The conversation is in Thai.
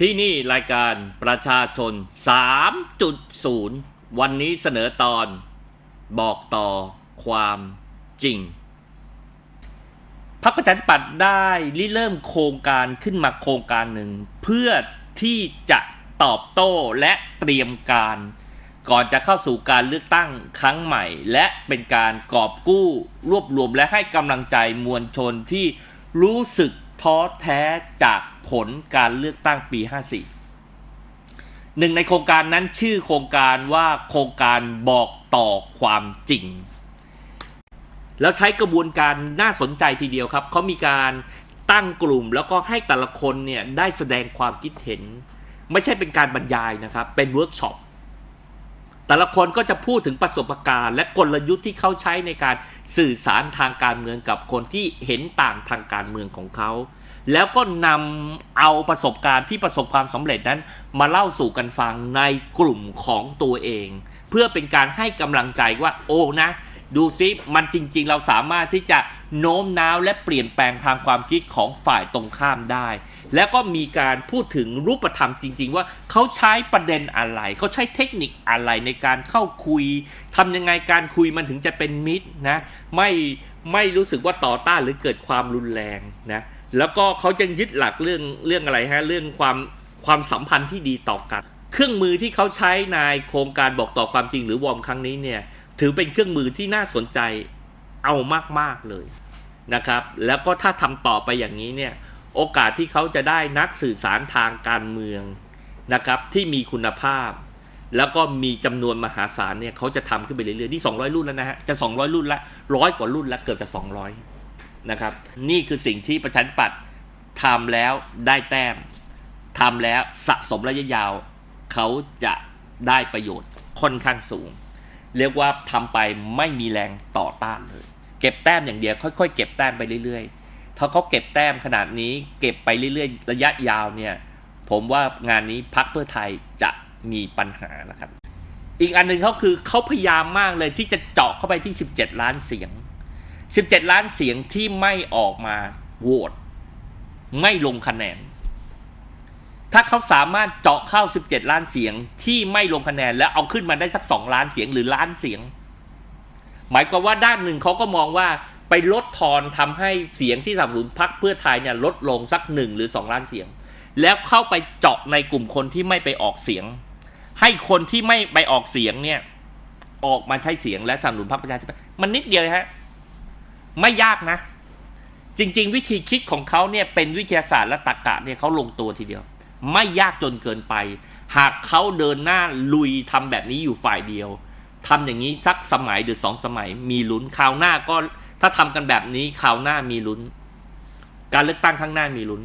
ที่นี่รายการประชาชน 3.0 วันนี้เสนอตอน บอกต่อความจริง พรรคประชาธิปัตย์ได้ริเริ่มโครงการขึ้นมาโครงการหนึ่ง เพื่อที่จะตอบโต้และเตรียมการ ก่อนจะเข้าสู่การเลือกตั้งครั้งใหม่ และเป็นการกอบกู้รวบรวมและให้กำลังใจมวลชนที่รู้สึก ท้อแท้จากผลการเลือกตั้งปี 54 หนึ่งในโครงการนั้นชื่อโครงการว่าโครงการบอกต่อความจริง แล้วใช้กระบวนการน่าสนใจทีเดียวครับ เขามีการตั้งกลุ่มแล้วก็ให้แต่ละคนเนี่ยได้แสดงความคิดเห็น ไม่ใช่เป็นการบรรยายนะครับ เป็นเวิร์กช็อป แต่ละคนก็จะพูดถึงประสบการณ์ และกลยุทธ์ที่เขาใช้ในการสื่อสารทางการเมืองกับคนที่เห็นต่างทางการเมืองของเขา แล้วก็นำเอาประสบการณ์ที่ประสบความสำเร็จนั้น มาเล่าสู่กันฟังในกลุ่มของตัวเอง เพื่อเป็นการให้กำลังใจว่าโอ้นะ ดูซิมันจริง ๆ เราสามารถที่จะโน้มน้าวและเปลี่ยนแปลงทางความคิดของฝ่ายตรงข้ามได้ แล้วก็มีการพูดถึงรูปธรรมจริง ๆ ว่าเขาใช้ประเด็นอะไร เขาใช้เทคนิคอะไรในการเข้าคุยทำยังไงการคุยมันถึงจะเป็นมิตรนะไม่ไม่รู้สึกว่าต่อต้านหรือเกิดความรุนแรงนะแล้วก็เขายังยึดหลักเรื่องเรื่องอะไรฮะเรื่องความความสัมพันธ์ที่ดีต่อกัน เครื่องมือที่เขาใช้ในโครงการบอกต่อความจริงหรือวอร์มครั้งนี้เนี่ยถือเป็นเครื่องมือที่น่าสนใจเอามากๆเลยนะครับ แล้วก็ถ้าทำต่อไปอย่างนี้เนี่ย โอกาสที่เขาจะได้นักสื่อสารทางการเมืองนะครับที่มีคุณภาพ แล้วก็มีจำนวนมหาศาลเนี่ยเขาจะทำขึ้นไปเรื่อยๆนี่200 รุ่นแล้วนะฮะจะ 200 รุ่นละร้อยกว่ารุ่นละเกือบจะ 200นะครับนี่คือสิ่งที่ประชาธิปัตย์ทำแล้วได้แต้มทำแล้วสะสมระยะยาว เขาจะได้ประโยชน์ค่อนข้างสูง เรียกว่าทำไปไม่มีแรงต่อต้านเลย เก็บแต้มอย่างเดียวค่อย ๆ เก็บแต้มไปเรื่อยๆ ถ้าเขาเก็บแต้มขนาดนี้ เก็บไปเรื่อยๆ ระยะยาวเนี่ย ผมว่างานนี้พักเพื่อไทยจะมีปัญหานะครับ อีกอันหนึ่งเขาคือเขาพยายามมากเลยที่จะเจาะเข้าไปที่ 17 ล้านเสียง 17 ล้านเสียงที่ไม่ออกมาโหวตไม่ลงคะแนน ถ้าเขาสามารถเจาะเข้า 17 ล้านเสียงที่ไม่ลงคะแนน แล้วเอาขึ้นมาได้สัก 2 ล้านเสียงหรือล้านเสียง หมายความว่าด้านหนึ่งเขาก็มองว่า ไปลดทอนทำให้เสียงที่สนับสนุนพรรคเพื่อไทยเนี่ยลดลงสักหนึ่งหรือ2ล้านเสียง แล้วเข้าไปเจาะในกลุ่มคนที่ไม่ไปออกเสียง ให้คนที่ไม่ไปออกเสียงเนี่ยออกมาใช้เสียงและสนับสนุนพรรคประชาธิปัตย์มันนิดเดียวฮะไม่ยากนะ จริง ๆ วิธีคิดของเขาเนี่ยเป็นวิทยาศาสตร์และตรรกะเนี่ยเขาลงตัวทีเดียว ไม่ยากจนเกินไป หากเขาเดินหน้าลุยทำแบบนี้อยู่ฝ่ายเดียวทำอย่างนี้สักสมัยหรือสองสมัยมีลุ้นคราวหน้าก็ ถ้าทำกันแบบนี้คราวหน้ามีลุ้น การเลือกตั้งข้างหน้ามีลุ้น